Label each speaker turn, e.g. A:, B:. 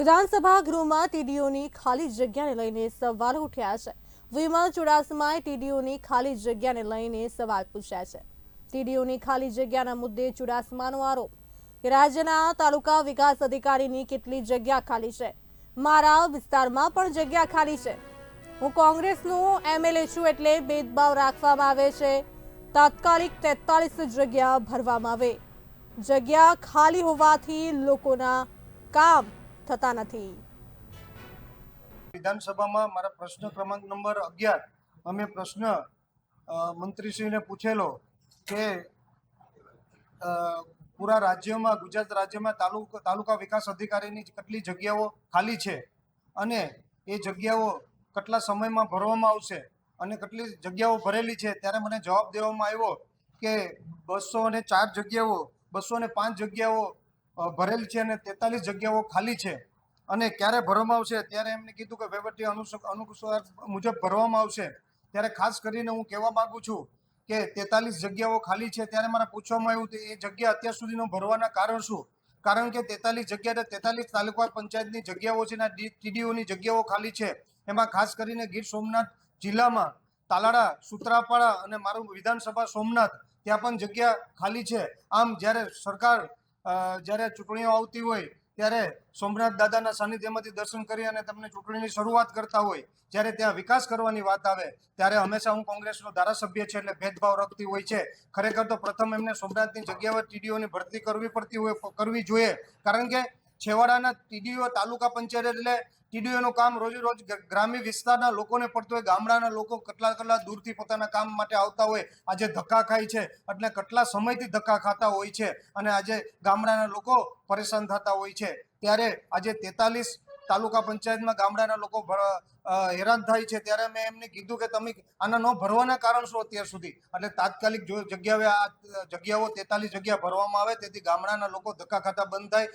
A: વિધાનસભા ગૃહમાં ટીડીઓની ખાલી જગ્યાને લઈને સવાલ ઉઠ્યા છે. વિમલ ચુડાસમાએ ટીડીઓની ખાલી જગ્યાને લઈને સવાલ પૂછ્યા છે. ટીડીઓની ખાલી જગ્યાના મુદ્દે ચુડાસમાનો આરોપ. રાજ્યના તાલુકા વિકાસ અધિકારીની કેટલી જગ્યા ખાલી છે? મારા વિસ્તારમાં પણ જગ્યા ખાલી છે. હું કોંગ્રેસનું એમએલએ છું એટલે ભેદભાવ રાખવામાં આવે છે. તાત્કાલિક તેતાલીસ જગ્યા ભરવામાં આવે. જગ્યા ખાલી હોવાથી લોકોના કામ થતા નથી.
B: વિધાનસભામાં મારા પ્રશ્ન ક્રમાંક નંબર અગિયાર અમે પ્રશ્ન મંત્રીશ્રીને પૂછેલો કે પૂરા રાજ્યમાં, ગુજરાત રાજ્યમાં તાલુકા તાલુકા વિકાસ અધિકારીની કેટલી જગ્યાઓ ખાલી છે અને એ જગ્યાઓ કેટલા સમયમાં ભરવામાં આવશે અને કેટલી જગ્યાઓ ભરેલી છે? ત્યારે મને જવાબ દેવામાં આવ્યો કે બસો અને ચાર જગ્યાઓ, બસો અને પાંચ જગ્યાઓ ભરેલી છે અને તેતાલીસ જગ્યાઓ ખાલી છે. અને ક્યારે ભરવામાં આવશે? ત્યારે એમને કીધું કે વહીવટી અનુસાર મુજબ ભરવામાં આવશે. ત્યારે ખાસ કરીને હું કહેવા માંગુ છું કે તેતાલીસ જગ્યાઓ ખાલી છે ત્યારે મારે પૂછવામાં આવ્યું કે એ જગ્યા અત્યાર સુધીનો ભરવાના કારણ શું? કારણ કે તેતાલીસ જગ્યા તેતાલીસ તાલુકા પંચાયતની જગ્યાઓ છે ને ટીડીઓની જગ્યાઓ ખાલી છે. એમાં ખાસ કરીને ગીર સોમનાથ જિલ્લામાં તાલાળા, સુત્રાપાડા અને મારું વિધાનસભા સોમનાથ ત્યાં પણ જગ્યા ખાલી છે. આમ જ્યારે સરકાર જ્યારે ચૂંટણીઓ આવતી હોય, ત્યારે સોમનાથ દાદાના સાનિધ્યમાંથી દર્શન કરી અને તમને ચૂંટણીની શરૂઆત કરતા હોય, જ્યારે ત્યાં વિકાસ કરવાની વાત આવે, ત્યારે હંમેશા હું કોંગ્રેસનો ધારાસભ્ય છે એટલે ભેદભાવ રખતી હોય છે. ખરેખર તો પ્રથમ એમને સોમનાથની જગ્યાએ ટીડીઓની ભરતી કરવી પડતી હોય કરવી જોઈએ. કારણ કે છેવાડાના ટીડીઓ તાલુકા પંચાયત એટલે ટીડીઓનું કામ રોજે રોજ ગ્રામ્ય વિસ્તારના લોકોને પડતું હોય, ગામડાના લોકો કેટલા કેટલા દૂરથી પોતાના કામ માટે આવતા હોય, આજે ધક્કા ખાય છે, એટલે કેટલા સમયથી ધક્કા ખાતા હોય છે, અને આજે ગામડાના લોકો પરેશાન થતા હોય છે. ત્યારે આજે તેતાલીસ તાલુકા પંચાયતમાં ગામડાના લોકો હેરાન થાય છે. ત્યારે મેં એમને કીધું કે તમે આના ન ભરવાના કારણ શું અત્યાર સુધી? એટલે તાત્કાલિક જો જગ્યાએ આ જગ્યાઓ તેતાલીસ જગ્યા ભરવામાં આવે, તેથી ગામડાના લોકો ધક્કા ખાતા બંધ થાય.